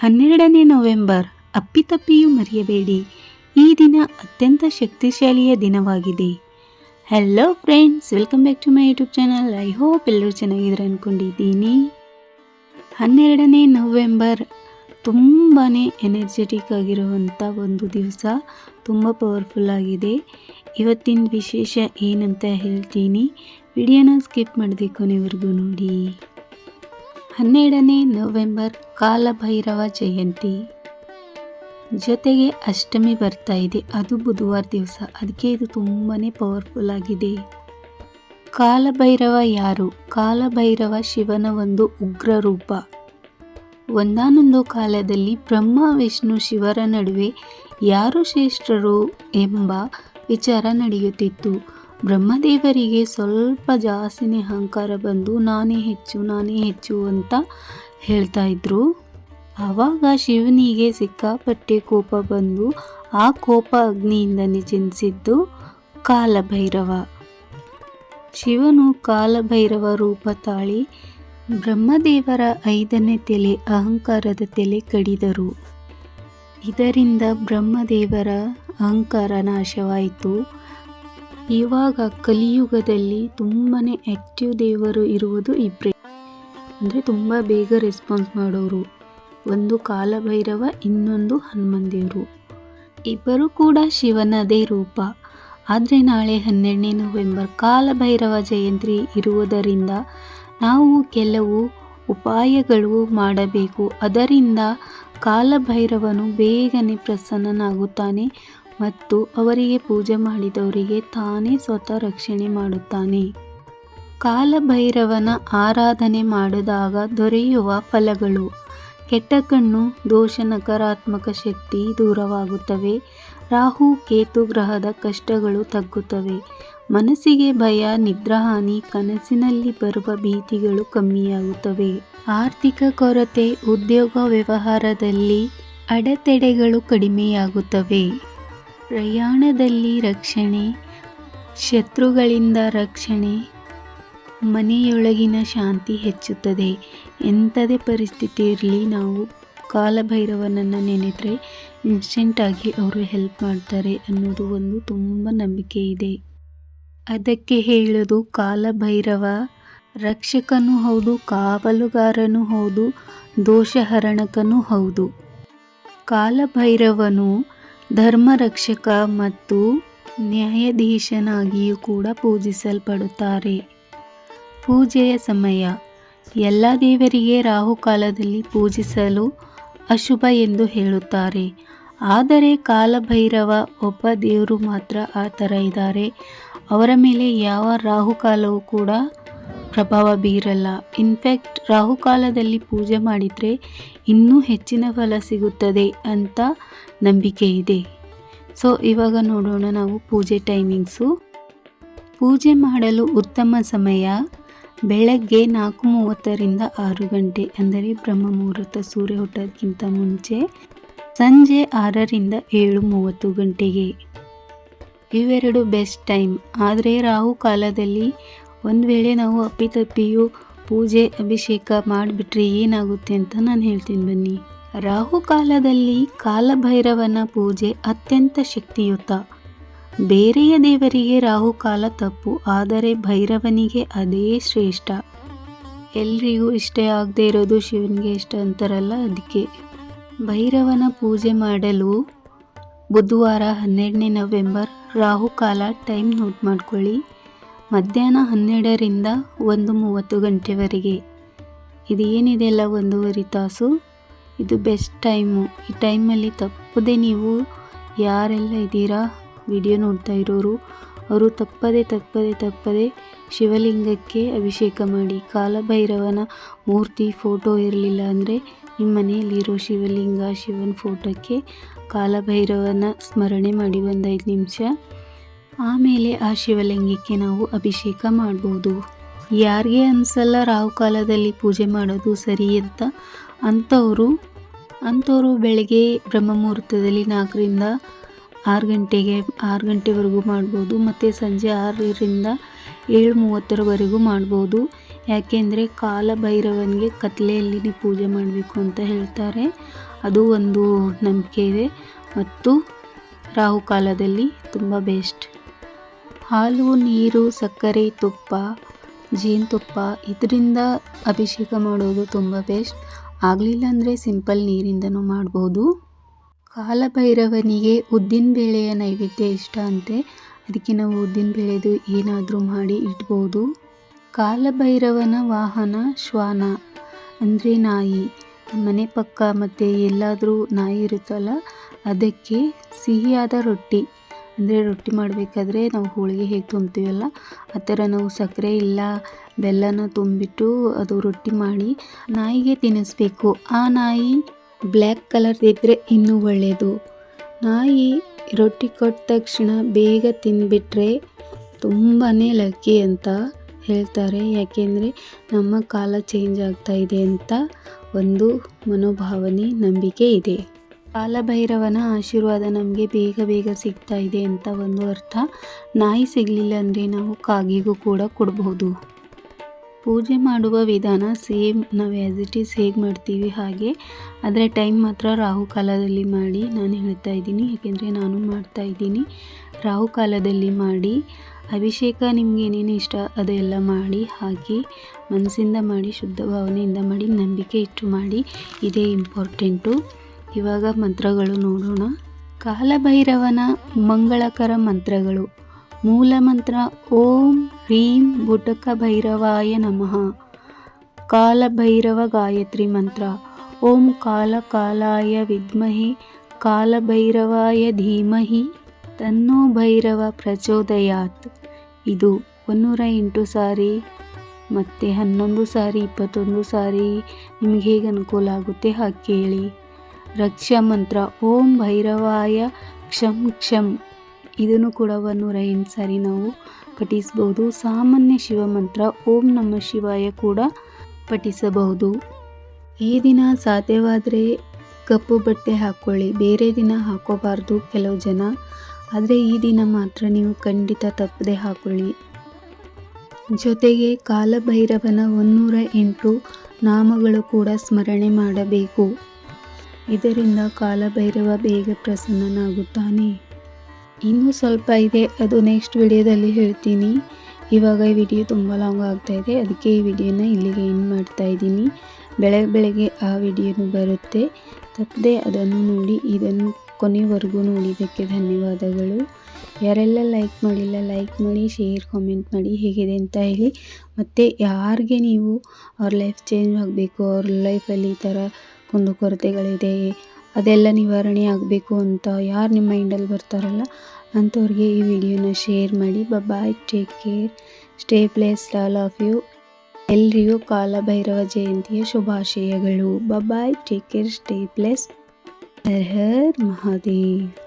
ಹನ್ನೆರಡನೇ ನವೆಂಬರ್, ಅಪ್ಪಿತಪ್ಪಿಯೂ ಮರೆಯಬೇಡಿ. ಈ ದಿನ ಅತ್ಯಂತ ಶಕ್ತಿಶಾಲಿಯ ದಿನವಾಗಿದೆ. Hello friends welcome back to my YouTube channel I hope ಎಲ್ಲರೂ ಚೆನ್ನಾಗಿದ್ದಾರೆ ಅಂದ್ಕೊಂಡಿದ್ದೀನಿ ಹನ್ನೆರಡನೇ ನವೆಂಬರ್ ತುಂಬಾ ಎನರ್ಜೆಟಿಕ್ ಆಗಿರುವಂಥ ಒಂದು ದಿವಸ, ತುಂಬ ಪವರ್ಫುಲ್ ಆಗಿದೆ. ಇವತ್ತಿನ ವಿಶೇಷ ಏನಂತ ಹೇಳ್ತೀನಿ. ವಿಡಿಯೋನ ಸ್ಕಿಪ್ ಮಾಡದೆ ಕೊನೆವರೆಗೂ ನೋಡಿ. ಹನ್ನೆರಡನೇ ನವೆಂಬರ್ ಕಾಲಭೈರವ ಜಯಂತಿ. ಜೊತೆಗೆ ಅಷ್ಟಮಿ ಬರ್ತಾ ಇದೆ. ಅದು ಬುಧವಾರ ದಿವಸ. ಅದಕ್ಕೆ ಇದು ತುಂಬಾ ಪವರ್ಫುಲ್ ಆಗಿದೆ. ಕಾಲಭೈರವ ಯಾರು? ಕಾಲಭೈರವ ಶಿವನ ಒಂದು ಉಗ್ರ ರೂಪ. ಒಂದಾನೊಂದು ಕಾಲದಲ್ಲಿ ಬ್ರಹ್ಮ, ವಿಷ್ಣು, ಶಿವರ ನಡುವೆ ಯಾರು ಶ್ರೇಷ್ಠರು ಎಂಬ ವಿಚಾರ ನಡೆಯುತ್ತಿತ್ತು. ಬ್ರಹ್ಮದೇವರಿಗೆ ಸ್ವಲ್ಪ ಜಾಸ್ತಿನೇ ಅಹಂಕಾರ ಬಂದು ನಾನೇ ಹೆಚ್ಚು ನಾನೇ ಹೆಚ್ಚು ಅಂತ ಹೇಳ್ತಾ ಇದ್ರು. ಆವಾಗ ಶಿವನಿಗೆ ಸಿಕ್ಕಾಪಟ್ಟೆ ಕೋಪ ಬಂದು ಆ ಕೋಪ ಅಗ್ನಿಯಿಂದ ಜನಿಸಿದ್ದು ಕಾಲಭೈರವ. ಶಿವನು ಕಾಲಭೈರವ ರೂಪ ತಾಳಿ ಬ್ರಹ್ಮದೇವರ ಐದನೇ ತಲೆ ಅಹಂಕಾರದ ತಲೆ ಕಡಿದರು. ಇದರಿಂದ ಬ್ರಹ್ಮದೇವರ ಅಹಂಕಾರ ನಾಶವಾಯಿತು. ಇವಾಗ ಕಲಿಯುಗದಲ್ಲಿ ತುಂಬಾ ಆ್ಯಕ್ಟಿವ್ ದೇವರು ಇರುವುದು ಇಬ್ಬರೇ ಅಂದರೆ ತುಂಬ ಬೇಗ ರೆಸ್ಪಾನ್ಸ್ ಮಾಡೋರು. ಒಂದು ಕಾಲಭೈರವ, ಇನ್ನೊಂದು ಹನುಮನ್ ದೇವರು ಇಬ್ಬರು ಕೂಡ ಶಿವನದೇ ರೂಪ. ಆದರೆ ನಾಳೆ ಹನ್ನೆರಡನೇ ನವೆಂಬರ್ ಕಾಲಭೈರವ ಜಯಂತಿ ಇರುವುದರಿಂದ ನಾವು ಕೆಲವು ಉಪಾಯಗಳು ಮಾಡಬೇಕು. ಅದರಿಂದ ಕಾಲಭೈರವನು ಬೇಗನೆ ಪ್ರಸನ್ನನಾಗುತ್ತಾನೆ. ಮತ್ತು ಅವರಿಗೆ ಪೂಜೆ ಮಾಡಿದವರಿಗೆ ತಾನೇ ಸ್ವತಃ ರಕ್ಷಣೆ ಮಾಡುತ್ತಾನೆ. ಕಾಲಭೈರವನ ಆರಾಧನೆ ಮಾಡಿದಾಗ ದೊರೆಯುವ ಫಲಗಳು. ಕೆಟ್ಟ ಕಣ್ಣು, ದೋಷ, ನಕಾರಾತ್ಮಕ ಶಕ್ತಿ ದೂರವಾಗುತ್ತವೆ. ರಾಹು, ಕೇತು ಗ್ರಹದ ಕಷ್ಟಗಳು ತಗ್ಗುತ್ತವೆ. ಮನಸ್ಸಿಗೆ ಭಯ, ನಿದ್ರಾಹಾನಿ, ಕನಸಿನಲ್ಲಿ ಬರುವ ಭೀತಿಗಳು ಕಮ್ಮಿಯಾಗುತ್ತವೆ. ಆರ್ಥಿಕ ಕೊರತೆ, ಉದ್ಯೋಗ ವ್ಯವಹಾರದಲ್ಲಿ ಅಡೆತಡೆಗಳು ಕಡಿಮೆಯಾಗುತ್ತವೆ. ಪ್ರಯಾಣದಲ್ಲಿ ರಕ್ಷಣೆ, ಶತ್ರುಗಳಿಂದ ರಕ್ಷಣೆ, ಮನೆಯೊಳಗಿನ ಶಾಂತಿ ಹೆಚ್ಚುತ್ತದೆ. ಎಂಥದೇ ಪರಿಸ್ಥಿತಿ ಇರಲಿ, ನಾವು ಕಾಲಭೈರವನನ್ನು ನೆನೆದರೆ ಇನ್ಸ್ಟೆಂಟಾಗಿ ಅವರು ಹೆಲ್ಪ್ ಮಾಡ್ತಾರೆ ಅನ್ನೋದು ಒಂದು ತುಂಬ ನಂಬಿಕೆ ಇದೆ. ಅದಕ್ಕೆ ಹೇಳೋದು ಕಾಲಭೈರವ, ರಕ್ಷಕನೂ ಹೌದು, ಕಾವಲುಗಾರನೂ ಹೌದು, ದೋಷಹರಣಕನೂ ಹೌದು. ಕಾಲಭೈರವನು ಧರ್ಮರಕ್ಷಕ ಮತ್ತು ನ್ಯಾಯಾಧೀಶನಾಗಿಯೂ ಕೂಡ ಪೂಜಿಸಲ್ಪಡುತ್ತಾರೆ. ಪೂಜೆಯ ಸಮಯ. ಎಲ್ಲ ದೇವರಿಗೆ ರಾಹುಕಾಲದಲ್ಲಿ ಪೂಜಿಸಲು ಅಶುಭ ಎಂದು ಹೇಳುತ್ತಾರೆ. ಆದರೆ ಕಾಲಭೈರವ ಒಬ್ಬ ದೇವರು ಮಾತ್ರ ಆ ಥರ ಇದ್ದಾರೆ. ಅವರ ಮೇಲೆ ಯಾವ ರಾಹುಕಾಲವೂ ಕೂಡ ಪ್ರಭಾವ ಬೀರಲ್ಲ. ಇನ್ಫ್ಯಾಕ್ಟ್ ರಾಹುಕಾಲದಲ್ಲಿ ಪೂಜೆ ಮಾಡಿದರೆ ಇನ್ನೂ ಹೆಚ್ಚಿನ ಫಲ ಸಿಗುತ್ತದೆ ಅಂತ ನಂಬಿಕೆ ಇದೆ. ಸೊ ಇವಾಗ ನೋಡೋಣ ನಾವು ಪೂಜೆ ಟೈಮಿಂಗ್ಸು ಪೂಜೆ ಮಾಡಲು ಉತ್ತಮ ಸಮಯ ಬೆಳಗ್ಗೆ ನಾಲ್ಕು ಮೂವತ್ತರಿಂದ ಆರು ಗಂಟೆ, ಅಂದರೆ ಬ್ರಹ್ಮ ಮುಹೂರ್ತ ಸೂರ್ಯ ಹುಟ್ಟೋದಕ್ಕಿಂತ ಮುಂಚೆ ಸಂಜೆ ಆರರಿಂದ ಏಳು ಮೂವತ್ತು ಗಂಟೆಗೆ. ಇವೆರಡು ಬೆಸ್ಟ್ ಟೈಮ್ ಆದರೆ ರಾಹು ಕಾಲದಲ್ಲಿ ಒಂದು ವೇಳೆ ನಾವು ಅಪ್ಪಿತಪ್ಪಿಯು ಪೂಜೆ, ಅಭಿಷೇಕ ಮಾಡಿಬಿಟ್ರೆ ಏನಾಗುತ್ತೆ ಅಂತ ನಾನು ಹೇಳ್ತೀನಿ ಬನ್ನಿ. ರಾಹು ಕಾಲದಲ್ಲಿ ಕಾಲಭೈರವನ ಪೂಜೆ ಅತ್ಯಂತ ಶಕ್ತಿಯುತ. ಬೇರೆಯ ದೇವರಿಗೆ ರಾಹುಕಾಲ ತಪ್ಪು, ಆದರೆ ಭೈರವನಿಗೆ ಅದೇ ಶ್ರೇಷ್ಠ. ಎಲ್ರಿಗೂ ಇಷ್ಟ ಆಗದೆ ಇರೋದು ಶಿವನಿಗೆ ಇಷ್ಟ ಅಂತಾರಲ್ಲ ಅದಕ್ಕೆ. ಭೈರವನ ಪೂಜೆ ಮಾಡಲು ಬುಧವಾರ ಹನ್ನೆರಡನೇ ನವೆಂಬರ್ ರಾಹುಕಾಲ ಟೈಮ್ ನೋಟ್ ಮಾಡ್ಕೊಳ್ಳಿ. ಮಧ್ಯಾಹ್ನ ಹನ್ನೆರಡರಿಂದ ಒಂದು ಮೂವತ್ತು ಗಂಟೆವರೆಗೆ. ಇದು ಏನಿದೆಯಲ್ಲ ಒಂದೂವರೆ ತಾಸು? ಇದು ಬೆಸ್ಟ್ ಟೈಮು. ಈ ಟೈಮಲ್ಲಿ ತಪ್ಪದೆ ನೀವು ಯಾರೆಲ್ಲ ಇದ್ದೀರಾ? ವಿಡಿಯೋ ನೋಡ್ತಾ ಇರೋರು, ಅವರು ತಪ್ಪದೆ ತಪ್ಪದೆ ತಪ್ಪದೆ ಶಿವಲಿಂಗಕ್ಕೆ ಅಭಿಷೇಕ ಮಾಡಿ. ಕಾಲಭೈರವನ ಮೂರ್ತಿ ಫೋಟೋ ಇರಲಿಲ್ಲ ಅಂದರೆ ನಿಮ್ಮ ಮನೆಯಲ್ಲಿರೋ ಶಿವಲಿಂಗ ಶಿವನ ಫೋಟೋಕ್ಕೆ ಕಾಲಭೈರವನ ಸ್ಮರಣೆ ಮಾಡಿ ಒಂದೈದು ನಿಮಿಷ. ಆಮೇಲೆ ಆ ಶಿವಲಿಂಗಕ್ಕೆ ನಾವು ಅಭಿಷೇಕ ಮಾಡ್ಬೋದು. ಯಾರಿಗೆ ಅನಿಸಲ್ಲ ರಾಹು ಕಾಲದಲ್ಲಿ ಪೂಜೆ ಮಾಡೋದು ಸರಿ ಅಂತ. ಅಂಥವರು ಅಂಥವರು ಬೆಳಗ್ಗೆ ಬ್ರಹ್ಮ ಮುಹೂರ್ತದಲ್ಲಿ ನಾಲ್ಕರಿಂದ ಆರು ಗಂಟೆಗೆ, ಆರು ಗಂಟೆವರೆಗೂ ಮಾಡ್ಬೋದು, ಮತ್ತು ಸಂಜೆ ಆರರಿಂದ ಏಳು ಮೂವತ್ತರವರೆಗೂ ಮಾಡ್ಬೋದು. ಯಾಕೆಂದರೆ ಕಾಲ ಭೈರವನಿಗೆ ಕತ್ಲೆಯಲ್ಲಿ ಪೂಜೆ ಮಾಡಬೇಕು ಅಂತ ಹೇಳ್ತಾರೆ. ಅದು ಒಂದು ನಂಬಿಕೆ ಇದೆ. ಮತ್ತು ರಾಹುಕಾಲದಲ್ಲಿ ತುಂಬ ಬೆಸ್ಟ್. ಹಾಲು, ನೀರು, ಸಕ್ಕರೆ, ತುಪ್ಪ, ಜೇನುತುಪ್ಪ, ಇದರಿಂದ ಅಭಿಷೇಕ ಮಾಡೋದು ತುಂಬ ಬೆಸ್ಟ್. ಆಗಲಿಲ್ಲ ಅಂದರೆ ಸಿಂಪಲ್ ನೀರಿಂದನೂ ಮಾಡ್ಬೋದು. ಕಾಲಭೈರವನಿಗೆ ಉದ್ದಿನ ಬೇಳೆಯ ನೈವೇದ್ಯ ಇಷ್ಟ ಅಂತೆ. ಅದಕ್ಕೆ ನಾವು ಉದ್ದಿನ ಬೇಳೆದು ಏನಾದರೂ ಮಾಡಿ ಇಡ್ಬೋದು. ಕಾಲಭೈರವನ ವಾಹನ ಶ್ವಾನ, ಅಂದರೆ ನಾಯಿ. ಮನೆ ಪಕ್ಕ ಮತ್ತು ಎಲ್ಲಾದರೂ ನಾಯಿ ಇರುತ್ತಲ್ಲ, ಅದಕ್ಕೆ ಸಿಹಿಯಾದ ರೊಟ್ಟಿ. ಅಂದರೆ ರೊಟ್ಟಿ ಮಾಡಬೇಕಾದ್ರೆ ನಾವು ಹೋಳಿಗೆ ಹೇಗೆ ತುಂಬ್ತೀವಲ್ಲ, ಆ ಥರ ನಾವು ಸಕ್ಕರೆ ಇಲ್ಲ, ಬೆಲ್ಲನ ತುಂಬಿಟ್ಟು ಅದು ರೊಟ್ಟಿ ಮಾಡಿ ನಾಯಿಗೆ ತಿನ್ನಿಸ್ಬೇಕು ಆ ನಾಯಿ ಬ್ಲ್ಯಾಕ್ ಕಲರ್ ಇದ್ದರೆ ಇನ್ನೂ ಒಳ್ಳೆಯದು. ನಾಯಿ ರೊಟ್ಟಿ ಕೊಟ್ಟ ತಕ್ಷಣ ಬೇಗ ತಿಂದುಬಿಟ್ರೆ ತುಂಬಾ ಲಕ್ಕಿ ಅಂತ ಹೇಳ್ತಾರೆ. ಯಾಕೆಂದರೆ ನಮ್ಮ ಕಾಲ ಚೇಂಜ್ ಆಗ್ತಾ ಇದೆ ಅಂತ ಒಂದು ಮನೋಭಾವನೆ, ನಂಬಿಕೆ ಇದೆ. ಕಾಲಭೈರವನ ಆಶೀರ್ವಾದ ನಮಗೆ ಬೇಗ ಬೇಗ ಸಿಗ್ತಾ ಇದೆ ಅಂತ ಒಂದು ಅರ್ಥ. ನಾಯಿ ಸಿಗಲಿಲ್ಲ ಅಂದರೆ ನಾವು ಕಾಗಿಗೂ ಕೂಡ ಕೊಡಬಹುದು ಪೂಜೆ ಮಾಡುವ ವಿಧಾನ ಸೇಮ್, ನಾವು ಆ್ಯಸ್ ಇಟ್ ಈಸ್ ಹೇಗೆ ಮಾಡ್ತೀವಿ ಹಾಗೆ. ಆದರೆ ಟೈಮ್ ಮಾತ್ರ ರಾಹುಕಾಲದಲ್ಲಿ ಮಾಡಿ ನಾನು ಹೇಳ್ತಾ ಇದ್ದೀನಿ, ಯಾಕೆಂದರೆ ನಾನು ಮಾಡ್ತಾ ಇದ್ದೀನಿ. ರಾಹುಕಾಲದಲ್ಲಿ ಮಾಡಿ, ಅಭಿಷೇಕ ನಿಮ್ಗೆ ಏನೇನು ಇಷ್ಟ ಅದೆಲ್ಲ ಮಾಡಿ, ಹಾಕಿ, ಮನಸ್ಸಿಂದ ಮಾಡಿ, ಶುದ್ಧ ಭಾವನೆಯಿಂದ ಮಾಡಿ, ನಂಬಿಕೆ ಇಟ್ಟು ಮಾಡಿ, ಇದೇ ಇಂಪಾರ್ಟೆಂಟು ಇವಾಗ ಮಂತ್ರಗಳು ನೋಡೋಣ. ಕಾಲಭೈರವನ ಮಂಗಳಕರ ಮಂತ್ರಗಳು. ಮೂಲ ಮಂತ್ರ ಓಂ ಹ್ರೀಂ ಬುಟಕ ಭೈರವಾಯ ನಮಃ. ಕಾಲಭೈರವ ಗಾಯತ್ರಿ ಮಂತ್ರ. ಓಂ ಕಾಲ ಕಾಲಾಯ ವಿದ್ಮಹಿ, ಕಾಲಭೈರವಾಯ ಧೀಮಹಿ, ತನ್ನೋ ಭೈರವ ಪ್ರಚೋದಯಾತ್. ಇದು ಒಂದೂರ ಎಂಟು ಸಾರಿ, ಮತ್ತು ಹನ್ನೊಂದು ಸಾರಿ, ಇಪ್ಪತ್ತೊಂದು ಸಾರಿ, ನಿಮಗೆ ಹೇಗೆ ಅನುಕೂಲ ಆಗುತ್ತೆ ಹಾಗೆ ಕೇಳಿ. ರಕ್ಷಾ ಮಂತ್ರ. ಓಂ ಭೈರವಾಯ ಕ್ಷಂ ಕ್ಷಂ. ಇದನ್ನು ಕೂಡ ನೂರ ಎಂಟು ಸಾರಿ ನಾವು ಪಠಿಸಬಹುದು. ಸಾಮಾನ್ಯ ಶಿವ ಮಂತ್ರ ಓಂ ನಮ ಶಿವಾಯ ಕೂಡ ಪಠಿಸಬಹುದು. ಈ ದಿನ ಸಾಧ್ಯವಾದರೆ ಕಪ್ಪು ಬಟ್ಟೆ ಹಾಕ್ಕೊಳ್ಳಿ ಬೇರೆ ದಿನ ಹಾಕೋಬಾರ್ದು ಕೆಲವು ಜನ. ಆದರೆ ಈ ದಿನ ಮಾತ್ರ ನೀವು ಖಂಡಿತ ತಪ್ಪದೆ ಹಾಕೊಳ್ಳಿ. ಜೊತೆಗೆ ಕಾಲಭೈರವನ ಒನ್ನೂರ ಎಂಟು ನಾಮಗಳು ಕೂಡ ಸ್ಮರಣೆ ಮಾಡಬೇಕು. ಇದರಿಂದ ಕಾಲಭೈರವ ಬೇಗ ಪ್ರಸನ್ನನಾಗುತ್ತಾನೆ. ಇನ್ನೂ ಸ್ವಲ್ಪ ಇದೆ, ಅದು ನೆಕ್ಸ್ಟ್ ವಿಡಿಯೋದಲ್ಲಿ ಹೇಳ್ತೀನಿ. ಇವಾಗ ಈ ವಿಡಿಯೋ ತುಂಬ ಲಾಂಗ್ ಆಗ್ತಾ ಇದೆ, ಅದಕ್ಕೆ ಈ ವಿಡಿಯೋನ ಇಲ್ಲಿಗೆ ಎಂಡ್ ಮಾಡ್ತಾ ಇದ್ದೀನಿ. ಬೆಳಗ್ಗೆ ಬೆಳಗ್ಗೆ ಆ ವಿಡಿಯೋನು ಬರುತ್ತೆ. ತಪ್ಪದೆ ಅದನ್ನು ನೋಡಿ, ಇದನ್ನು ಕೊನೆವರೆಗೂ ನೋಡಿದ್ದಕ್ಕೆ ಧನ್ಯವಾದಗಳು. ಯಾರೆಲ್ಲ ಲೈಕ್ ಮಾಡಿಲ್ಲ ಲೈಕ್ ಮಾಡಿ ಶೇರ್ ಕಾಮೆಂಟ್ ಮಾಡಿ ಹೇಗಿದೆ ಅಂತ ಹೇಳಿ. ಮತ್ತು ಯಾರಿಗೆ ನೀವು ಅವ್ರ ಲೈಫ್ ಚೇಂಜ್ ಆಗಬೇಕು, ಅವ್ರ ಲೈಫಲ್ಲಿ ಈ ಥರ ಕುಂದುಕೊರತೆಗಳಿದೆ ಅದೆಲ್ಲ ನಿವಾರಣೆ ಆಗಬೇಕು ಅಂತ ಯಾರು ನಿಮ್ಮ ಮೈಂಡಲ್ಲಿ ಬರ್ತಾರಲ್ಲ ಅಂಥವ್ರಿಗೆ ಈ ವಿಡಿಯೋನ ಶೇರ್ ಮಾಡಿ. Bye take care stay blessed all of you ಎಲ್ರಿಗೂ ಕಾಲಭೈರವ ಜಯಂತಿಯ ಶುಭಾಶಯಗಳು. Bye take care stay blessed Har Har Mahadev.